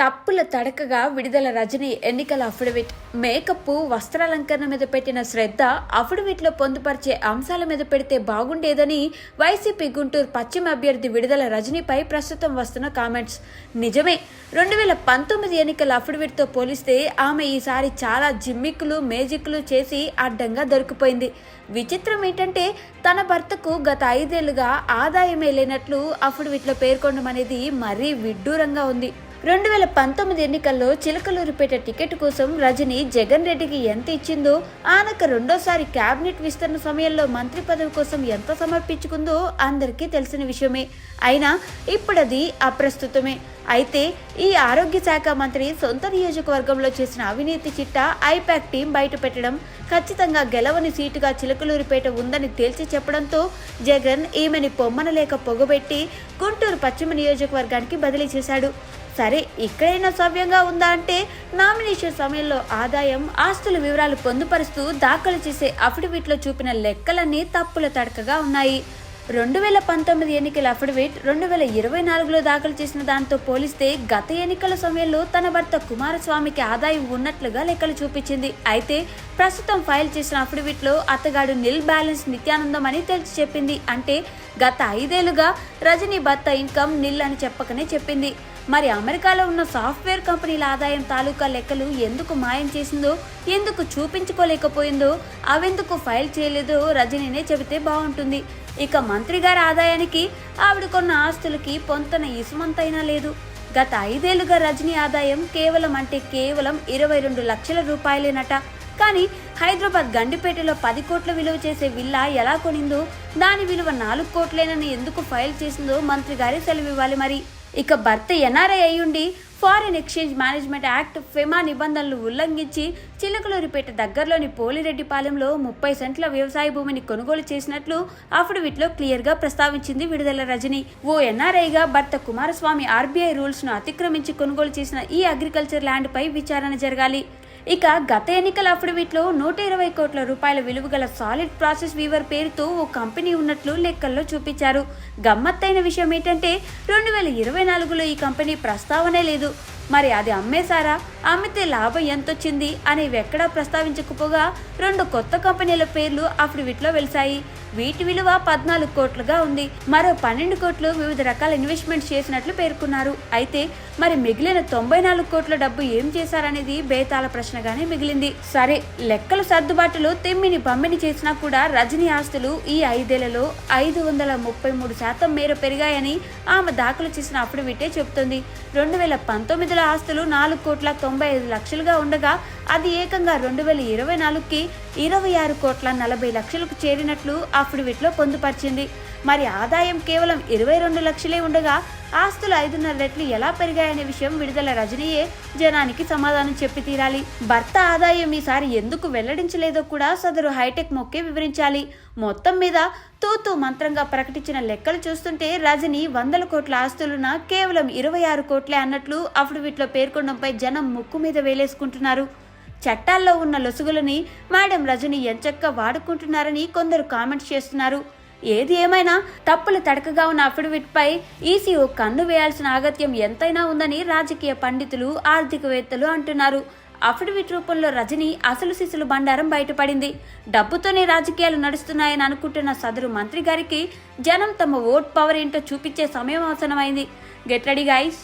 తప్పుల తడకగా విడుదల రజనీ ఎన్నికల అఫిడవిట్. మేకప్ వస్త్రాలంకరణ మీద పెట్టిన శ్రద్ధ అఫిడవిట్లో పొందుపరిచే అంశాల మీద పెడితే బాగుండేదని వైసీపీ గుంటూరు పశ్చిమ అభ్యర్థి విడుదల రజనీపై ప్రస్తుతం వస్తున్న కామెంట్స్. నిజమే రెండు వేల పంతొమ్మిది ఎన్నికల అఫిడవిట్తో పోలిస్తే ఆమె ఈసారి చాలా జిమ్మిక్కులు మేజిక్లు చేసి అడ్డంగా దొరికిపోయింది. విచిత్రం ఏంటంటే తన భర్తకు గత ఐదేళ్ళుగా ఆదాయమే లేనట్లు అఫిడవిట్లో పేర్కొనడం అనేది మరీ విడ్డూరంగా ఉంది. రెండు వేల పంతొమ్మిది ఎన్నికల్లో చిలకలూరుపేట టికెట్ కోసం రజని జగన్ రెడ్డికి ఎంత ఇచ్చిందో ఆనక రెండోసారి కేబినెట్ విస్తరణ సమయంలో మంత్రి పదవి కోసం ఎంత సమర్పించుకుందో అందరికీ తెలిసిన విషయమే. అయినా ఇప్పుడది అప్రస్తుతమే. అయితే ఈ ఆరోగ్య శాఖ మంత్రి సొంత నియోజకవర్గంలో చేసిన అవినీతి చిట్టా ఐపాక్ టీం బయట పెట్టడం ఖచ్చితంగా గెలవని సీటుగా చిలకలూరిపేట ఉందని తేల్చి చెప్పడంతో జగన్ ఈమెని పొమ్మనలేక పొగబెట్టి గుంటూరు పశ్చిమ నియోజకవర్గానికి బదిలీ చేశాడు. సరే ఇక్కడైనా సవ్యంగా ఉందా అంటే నామినేషన్ సమయంలో ఆదాయం ఆస్తుల వివరాలు పొందుపరుస్తూ దాఖలు చేసే అఫిడవిట్లో చూపిన లెక్కలన్నీ తప్పుల తడకగా ఉన్నాయి. రెండు వేల పంతొమ్మిది ఎన్నికల అఫిడవిట్ రెండు వేల ఇరవై నాలుగులో దాఖలు చేసిన దాంతో పోలిస్తే గత ఎన్నికల సమయంలో తన భర్త కుమారస్వామికి ఆదాయం ఉన్నట్లుగా లెక్కలు చూపించింది. అయితే ప్రస్తుతం ఫైల్ చేసిన అఫిడవిట్లో అతగాడు నిల్ బ్యాలెన్స్ నిత్యానందం అని తేల్చి చెప్పింది. అంటే గత ఐదేళ్ళుగా రజనీ భర్త ఇన్కమ్ నిల్ అని చెప్పకనే చెప్పింది. మరి అమెరికాలో ఉన్న సాఫ్ట్వేర్ కంపెనీల ఆదాయం తాలూకా లెక్కలు ఎందుకు మాయం చేసిందో ఎందుకు చూపించుకోలేకపోయిందో అవెందుకు ఫైల్ చేయలేదో రజనీనే చెబితే బాగుంటుంది. ఇక మంత్రి గారి ఆదాయానికి ఆవిడ కొన్న ఆస్తులకి పొంతన ఇసుమంతైనా లేదు. గత ఐదేళ్ళుగా రజనీ ఆదాయం కేవలం అంటే కేవలం ఇరవై రెండు లక్షల రూపాయలేనట. కానీ హైదరాబాద్ గండిపేటలో పది కోట్ల విలువ చేసే విల్లా ఎలా కొనిందో దాని విలువ నాలుగు కోట్లేనని ఎందుకు ఫైల్ చేసిందో మంత్రి గారి సెలవివ్వాలి మరి. ఇక భర్త ఎన్ఆర్ఐ అయ్యుండి foreign exchange management act FEMA నిబంధనలు ఉల్లంఘించి చిలకలూరిపేట దగ్గరలోని పోలిరెడ్డిపాలెంలో ముప్పై సెంట్ల వ్యవసాయ భూమిని కొనుగోలు చేసినట్లు అఫిడవిట్లో క్లియర్గా ప్రస్తావించింది విడుదల రజని. ఓ ఎన్ఆర్ఐగా భర్త కుమారస్వామి ఆర్బీఐ రూల్స్ను అతిక్రమించి కొనుగోలు చేసిన ఈ అగ్రికల్చర్ ల్యాండ్పై విచారణ జరగాలి. ఇక గత ఎన్నికల అఫిడవిట్లో నూట ఇరవై కోట్ల రూపాయల విలువ గల సాలిడ్ ప్రాసెస్ వీవర్ పేరుతో ఓ కంపెనీ ఉన్నట్లు లెక్కల్లో చూపించారు. గమ్మత్తైన విషయం ఏంటంటే రెండు వేల ఇరవై నాలుగులో ఈ కంపెనీ ప్రస్తావనే లేదు. మరి అది అమ్మేశారా? అమ్మితే లాభం ఎంతొచ్చింది? అనేవి ఎక్కడా ప్రస్తావించకపోగా రెండు కొత్త కంపెనీల పేర్లు అఫిడవిట్లో వెలిశాయి. వీటి విలువ పద్నాలుగు కోట్లుగా ఉంది. మరో పన్నెండు కోట్లు వివిధ రకాల ఇన్వెస్ట్మెంట్ చేసినట్లు పేర్కొన్నారు. అయితే మరి మిగిలిన తొంభై నాలుగు కోట్ల డబ్బు ఏం చేశారనేది బేతాల ప్రశ్నగానే మిగిలింది. సరే లెక్కల సర్దుబాటులో తెమ్మిని బమ్మిని చేసినా కూడా రజనీ ఆస్తులు ఈ ఐదేళ్ళలో ఐదు వందల ముప్పై మూడు శాతం మేర పెరిగాయని ఆమె దాఖలు చేసిన అఫిడవిటే చెబుతోంది. రెండు వేల పంతొమ్మిదిలో ఆస్తులు నాలుగు కోట్ల తొంభై ఐదు లక్షలుగా ఉండగా అది ఏకంగా రెండు వేల ఇరవై నాలుగుకి ఇరవై ఆరు కోట్ల నలభై లక్షలకు చేరినట్లు అఫిడవిట్లో పొందుపరిచింది. మరి ఆదాయం కేవలం ఇరవై రెండు లక్షలే ఉండగా ఆస్తులు ఐదున్నర రెట్లు ఎలా పెరిగాయనే విషయం విడుదల రజనీయే జనానికి సమాధానం చెప్పి తీరాలి. భర్త ఆదాయం ఈసారి ఎందుకు వెల్లడించలేదో కూడా సదరు హైటెక్ మొక్కే వివరించాలి. మొత్తం మీద తూతూ మంత్రంగా ప్రకటించిన లెక్కలు చూస్తుంటే రజనీ వందల కోట్ల ఆస్తులున్న కేవలం ఇరవై ఆరు కోట్లే అన్నట్లు అఫిడవిట్లో పేర్కొనడంపై జనం ముక్కు మీద వేలేసుకుంటున్నారు. చట్టాల్లో ఉన్న లొసుగులని మేడం రజని ఎంచక్క వాడుకుంటున్నారని కొందరు కామెంట్స్ చేస్తున్నారు. ఏది ఏమైనా తప్పులు తడకగా ఉన్న అఫిడవిట్పై ఈసీ ఓ కన్ను వేయాల్సిన ఆగత్యం ఎంతైనా ఉందని రాజకీయ పండితులు ఆర్థికవేత్తలు అంటున్నారు. అఫిడవిట్ రూపంలో రజని అసలు సిసులు బండారం బయటపడింది. డబ్బుతోనే రాజకీయాలు నడుస్తున్నాయని అనుకుంటున్న సదరు మంత్రి గారికి జనం తమ ఓట్ పవర్ ఏంటో చూపించే సమయం అవసరమైంది. Get ready guys